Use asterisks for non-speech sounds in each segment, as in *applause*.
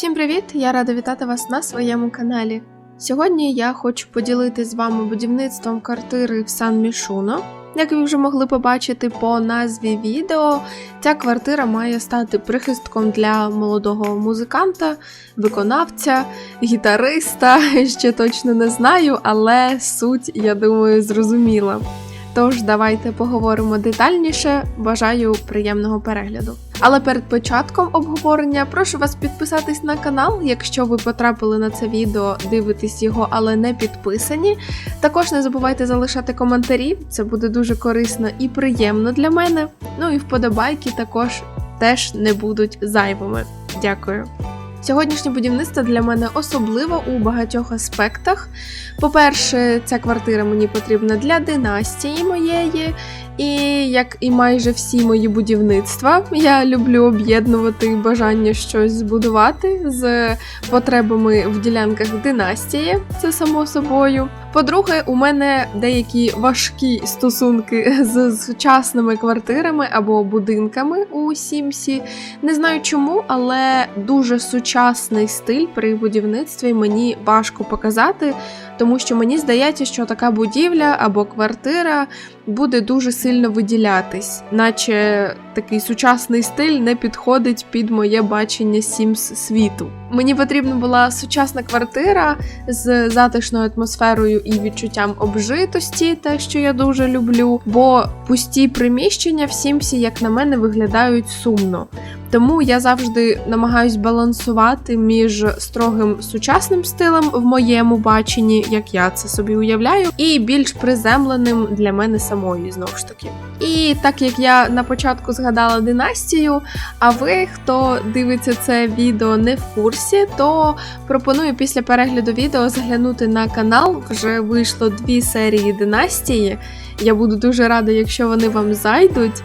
Всім привіт! Я рада вітати вас на своєму каналі. Сьогодні я хочу поділитися з вами будівництвом квартири в Сан Мішуно. Як ви вже могли побачити по назві відео, ця квартира має стати прихистком для молодого музиканта, виконавця, гітариста. *laughs* Ще точно не знаю, але суть, я думаю, зрозуміла. Тож давайте поговоримо детальніше. Бажаю приємного перегляду. Але перед початком обговорення прошу вас підписатись на канал, якщо ви потрапили на це відео, дивитесь його, але не підписані. Також не забувайте залишати коментарі, це буде дуже корисно і приємно для мене. Ну і вподобайки також теж не будуть зайвими. Дякую. Сьогоднішнє будівництво для мене особливо у багатьох аспектах. По-перше, ця квартира мені потрібна для династії моєї, і як і майже всі мої будівництва, я люблю об'єднувати бажання щось збудувати з потребами в ділянках династії, це само собою. По-друге, у мене деякі важкі стосунки з сучасними квартирами або будинками у Сімсі. Не знаю чому, але дуже сучасний стиль при будівництві мені важко показати, тому що мені здається, що така будівля або квартира буде дуже сильно виділятись, наче такий сучасний стиль не підходить під моє бачення Сімс світу. Мені потрібна була сучасна квартира з затишною атмосферою і відчуттям обжитості, те, що я дуже люблю. Бо пусті приміщення в Сімсі, як на мене, виглядають сумно. Тому я завжди намагаюсь балансувати між строгим сучасним стилем в моєму баченні, як я це собі уявляю, і більш приземленим для мене самої знову ж таки. І так як я на початку згадала династію, а ви, хто дивиться це відео не в курсі, то пропоную після перегляду відео заглянути на канал. Вже вийшло дві серії династії. Я буду дуже рада, якщо вони вам зайдуть.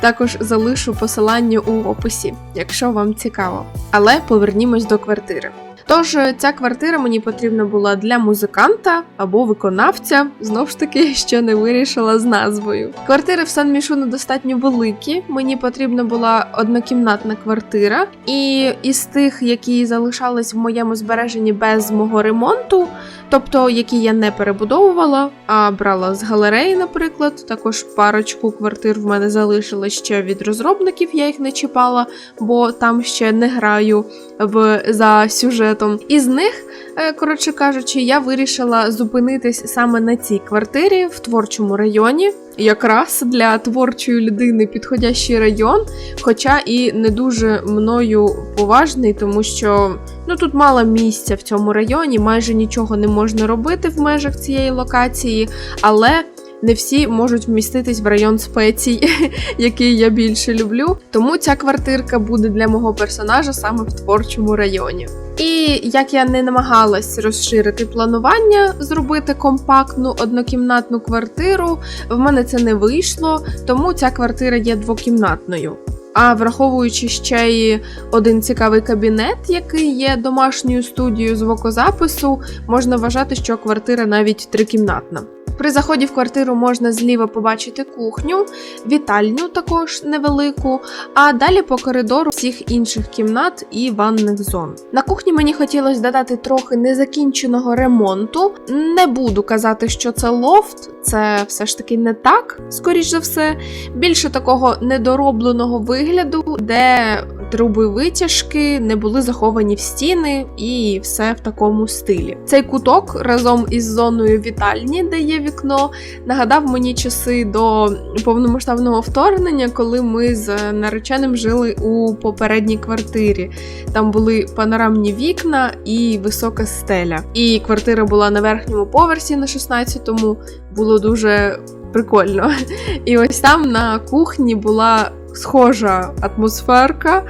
Також залишу посилання у описі, якщо вам цікаво. Але повернімось до квартири. Тож ця квартира мені потрібна була для музиканта або виконавця. Знов ж таки, *laughs* ще не вирішила з назвою. Квартири в Сан Мішуно достатньо великі. Мені потрібна була однокімнатна квартира, і із тих, які залишались в моєму збереженні без мого ремонту, тобто які я не перебудовувала, а брала з галереї, наприклад. Також парочку квартир в мене залишилось ще від розробників, я їх не чіпала, бо там ще не граю в за сюжетом. Із них, е, коротше кажучи, я вирішила зупинитись саме на цій квартирі в творчому районі. Якраз для творчої людини підходящий район, хоча і не дуже мною поважний, тому що ну тут мало місця в цьому районі, майже нічого не можна робити в межах цієї локації, але не всі можуть вміститись в район спецій, *laughs* який я більше люблю. Тому ця квартирка буде для мого персонажа саме в творчому районі. І як я не намагалась розширити планування, зробити компактну однокімнатну квартиру, в мене це не вийшло, тому ця квартира є двокімнатною. А враховуючи ще й один цікавий кабінет, який є домашньою студією звукозапису, можна вважати, що квартира навіть трикімнатна. При заході в квартиру можна зліва побачити кухню, вітальню також невелику, а далі по коридору всіх інших кімнат і ванних зон. На кухні мені хотілося додати трохи незакінченого ремонту. Не буду казати, що це лофт, це все ж таки не так, скоріш за все. Більше такого недоробленого вигляду, де труби витяжки не були заховані в стіни, і все в такому стилі. Цей куток разом із зоною вітальні, де є вікно, нагадав мені часи до повномасштабного вторгнення, коли ми з нареченим жили у попередній квартирі. Там були панорамні вікна і висока стеля. І квартира була на верхньому поверсі на 16-му. Було дуже прикольно. *laughs* І ось там на кухні була схожа атмосферка.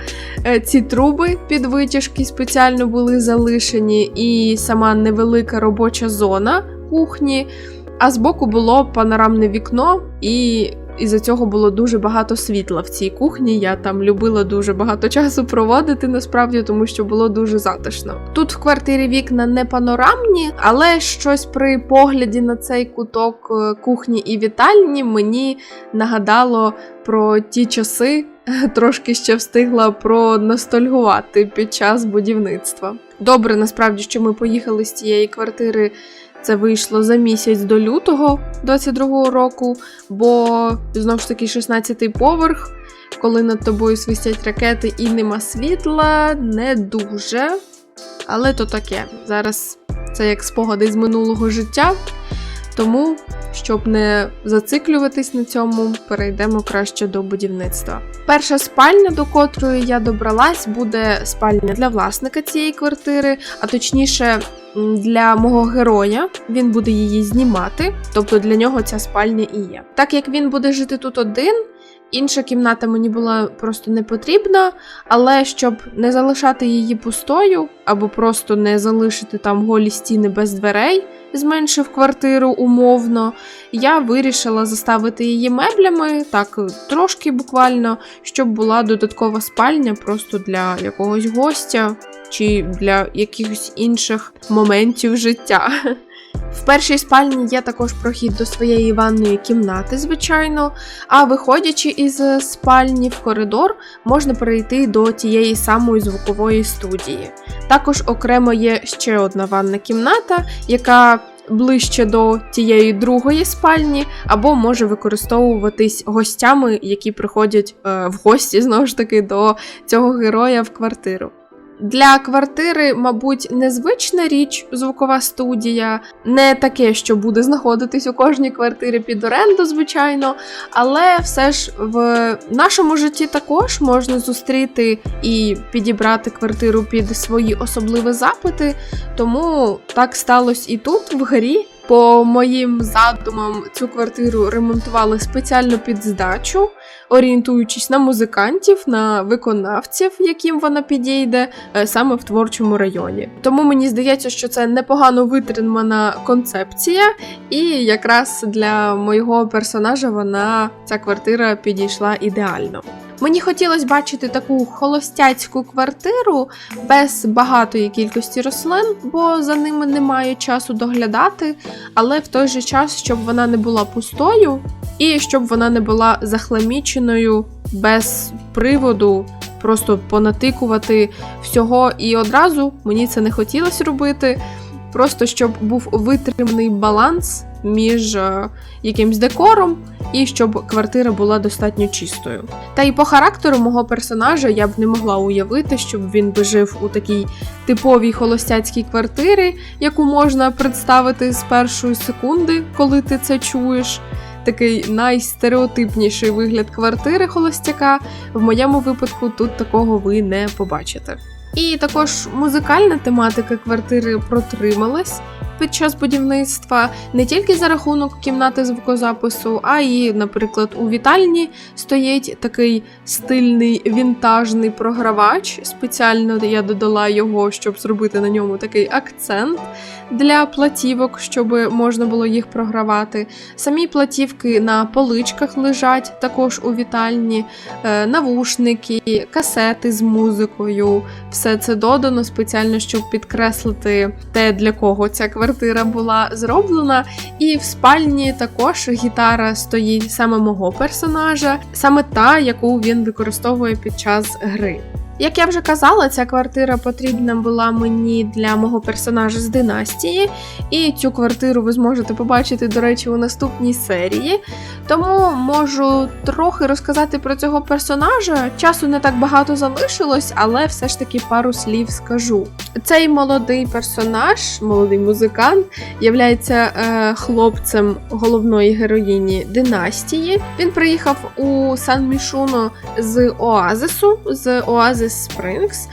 Е, ці труби під витяжки спеціально були залишені, і сама невелика робоча зона кухні. А збоку було панорамне вікно, і із-за цього було дуже багато світла в цій кухні. Я там любила дуже багато *laughs* часу проводити, насправді, тому що було дуже затишно. Тут в квартирі вікна не панорамні, але щось при погляді на цей куток е, кухні і вітальні мені нагадало про ті часи *laughs* трошки ще встигла проностальгувати під час будівництва. Добре, насправді, що ми поїхали з цієї квартири. Це вийшло за місяць до лютого 22-го року, бо знову ж таки 16-й поверх, коли над тобою свистять ракети і нема світла, не дуже. Але то таке. Зараз це як спогади з минулого життя. Тому, щоб не зациклюватись на цьому, перейдемо краще до будівництва. Перша спальня, до котрої я добралась, буде спальня для власника цієї квартири, а точніше для мого героя. Він буде її знімати, тобто для нього ця спальня і є. Так як він буде жити тут один. Інша кімната мені була просто не потрібна, але щоб не залишати її пустою, або просто не залишити там голі стіни без дверей, зменшив квартиру умовно, я вирішила заставити її меблями, так трошки буквально, щоб була додаткова спальня просто для якогось гостя чи для якихось інших моментів життя. В першій спальні є також прохід до своєї ванної кімнати, звичайно. А виходячи із спальні в коридор, можна перейти до тієї самої звукової студії. Також окремо є ще одна ванна кімната, яка ближче до тієї другої спальні, або може використовуватись гостями, які приходять е, в гості знову ж таки до цього героя в квартиру. Для квартири, мабуть, незвична річ звукова студія, не таке, що буде знаходитись у кожній квартирі під оренду, звичайно, але все ж в нашому житті також можна зустріти і підібрати квартиру під свої особливі запити. Тому так сталося і тут, в грі. По моїм задумам, цю квартиру ремонтували спеціально під здачу, орієнтуючись на музикантів, на виконавців, яким вона підійде е, саме в творчому районі. Тому мені здається, що це непогано витримана концепція, і якраз для моєго персонажа вона ця квартира підійшла ідеально. Мені хотілося бачити таку холостяцьку квартиру без багатої кількості рослин, бо за ними немає часу доглядати, але в той же час, щоб вона не була пустою і щоб вона не була захламіченою без приводу, просто понатикувати всього і одразу мені це не хотілося робити. Просто щоб був витриманий баланс між е, якимсь декором і щоб квартира була достатньо чистою. Та й по характеру мого персонажа я б не могла уявити, щоб він би жив у такій типовій холостяцькій квартирі, яку можна представити з першої секунди, коли ти це чуєш. Такий найстереотипніший вигляд квартири холостяка. В моєму випадку тут такого ви не побачите. І також музикальна тематика квартири протрималась під час будівництва не тільки за рахунок кімнати звукозапису, а й, наприклад, у вітальні стоїть такий стильний вінтажний програвач. Спеціально я додала його, щоб зробити на ньому такий акцент для платівок, щоб можна було їх програвати. Самі платівки на поличках лежать також у вітальні, е, навушники, касети з музикою. Все це додано спеціально, щоб підкреслити те, для кого ця квартира була зроблена. І в спальні також гітара стоїть саме мого персонажа, саме та, яку він використовує під час гри. Як я вже казала, ця квартира потрібна була мені для мого персонажа з династії, і цю квартиру ви зможете побачити, до речі, у наступній серії. Тому можу трохи розказати про цього персонажа. Часу не так багато залишилось, але все ж таки пару слів скажу. Цей молодий персонаж, молодий музикант, являється е, хлопцем головної героїні династії. Він приїхав у Сан Мішуно з Оазису, з Оазис Спрингс.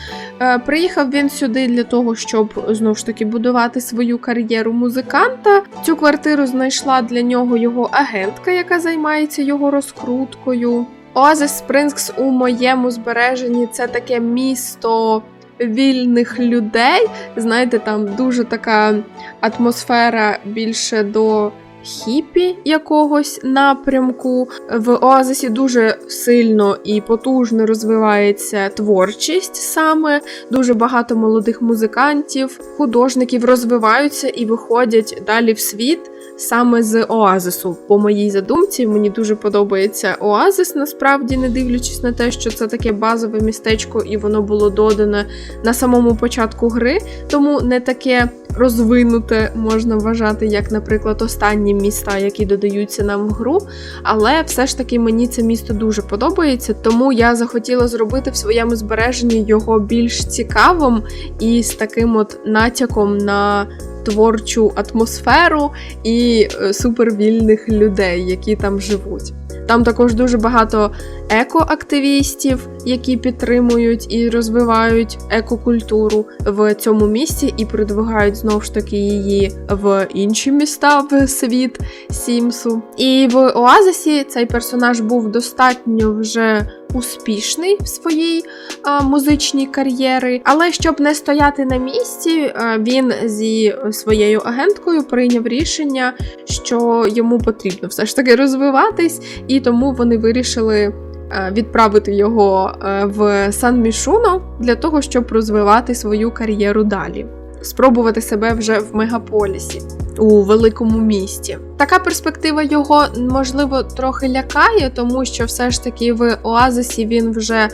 Приїхав він сюди для того, щоб знову ж таки будувати свою кар'єру музиканта. Цю квартиру знайшла для нього його агентка, яка займається його розкруткою. Оазис Спрингс у моєму збереженні це таке місто вільних людей. Знаєте, там дуже така атмосфера більше до. Хіпі якогось напрямку в Оазисі дуже сильно і потужно розвивається творчість саме. Дуже багато молодих музикантів, художників розвиваються і виходять далі в світ саме з Оазису. По моїй задумці, мені дуже подобається Оазис, насправді, не дивлячись на те, що це таке базове містечко, і воно було додане на самому початку гри, тому не таке розвинуте можна вважати, як, наприклад, останні міста, які додаються нам в гру. Але все ж таки мені це місто дуже подобається, тому я захотіла зробити в своєму збереженні його більш цікавим і з таким от натяком на творчу атмосферу і е, супервільних людей, які там живуть. Там також дуже багато екоактивістів, які підтримують і розвивають екокультуру в цьому місті і продвигають знову ж таки її в інші міста в світ Сімсу. І в Оазисі цей персонаж був достатньо вже успішний в своїй а, музичній кар'єрі. Але щоб не стояти на місці, а, він зі своєю агенткою прийняв рішення, що йому потрібно все ж таки розвиватись, і тому вони вирішили. е, Відправити його е, в Сан Мішуно для того, щоб розвивати свою кар'єру далі, спробувати себе вже в мегаполісі у великому місті. Така перспектива його можливо трохи лякає, тому що все ж таки в Оазисі він вже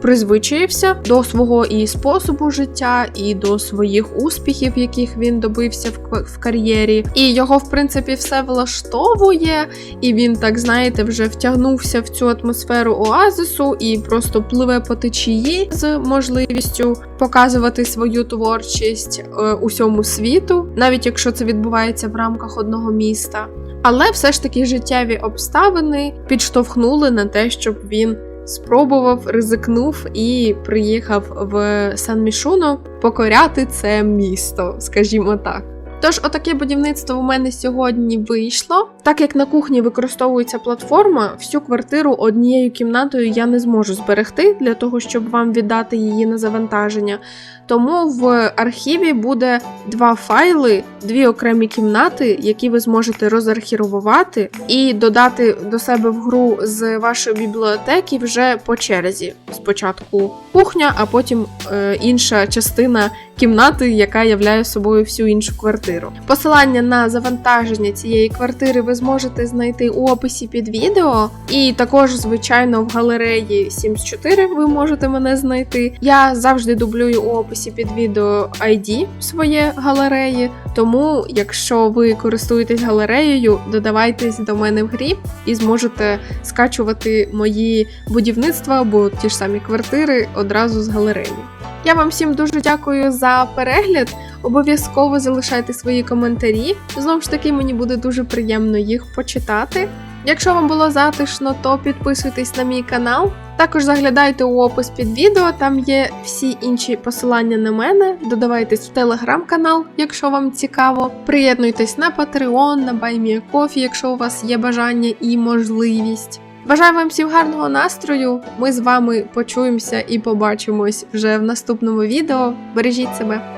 призвичаєвся до свого і способу життя, і до своїх успіхів, яких він добився в, в кар'єрі. І його, в принципі, все влаштовує, і він, так знаєте, вже втягнувся в цю атмосферу Оазису і просто пливе по течії з можливістю показувати свою творчість е, усьому світу, навіть якщо це відбувається в рамках одного міста. Але все ж таки життєві обставини підштовхнули на те, щоб він спробував, ризикнув і приїхав в Сан Мішуно покоряти це місто, скажімо так. Тож, отаке будівництво у мене сьогодні вийшло. Так як на кухні використовується платформа, всю квартиру однією кімнатою я не зможу зберегти для того, щоб вам віддати її на завантаження. Тому в архіві буде два файли, дві окремі кімнати, які ви зможете розархірувати і додати до себе в гру з вашої бібліотеки вже по черзі. Спочатку кухня, а потім е, інша частина кімнати, яка являє собою всю іншу квартиру. Посилання на завантаження цієї квартири ви зможете знайти у описі під відео, і також, звичайно, в галереї Sims 4 ви можете мене знайти. Я завжди дублюю у описі під відео ID своє галереї. Тому, якщо ви користуєтесь галереєю, додавайтесь до мене в грі і зможете скачувати мої будівництва або ті ж самі квартири одразу з галереї. Я вам всім дуже дякую за перегляд. Обов'язково залишайте свої коментарі. Знову ж таки, мені буде дуже приємно їх почитати. Якщо вам було затишно, то підписуйтесь на мій канал. Також заглядайте у опис під відео, там є всі інші посилання на мене. Додавайтесь в телеграм-канал, якщо вам цікаво. Приєднуйтесь на Patreon, на BuyMeACoffee, якщо у вас є бажання і можливість. Бажаю вам всім гарного настрою. Ми з вами почуємося і побачимось вже в наступному відео. Бережіть себе!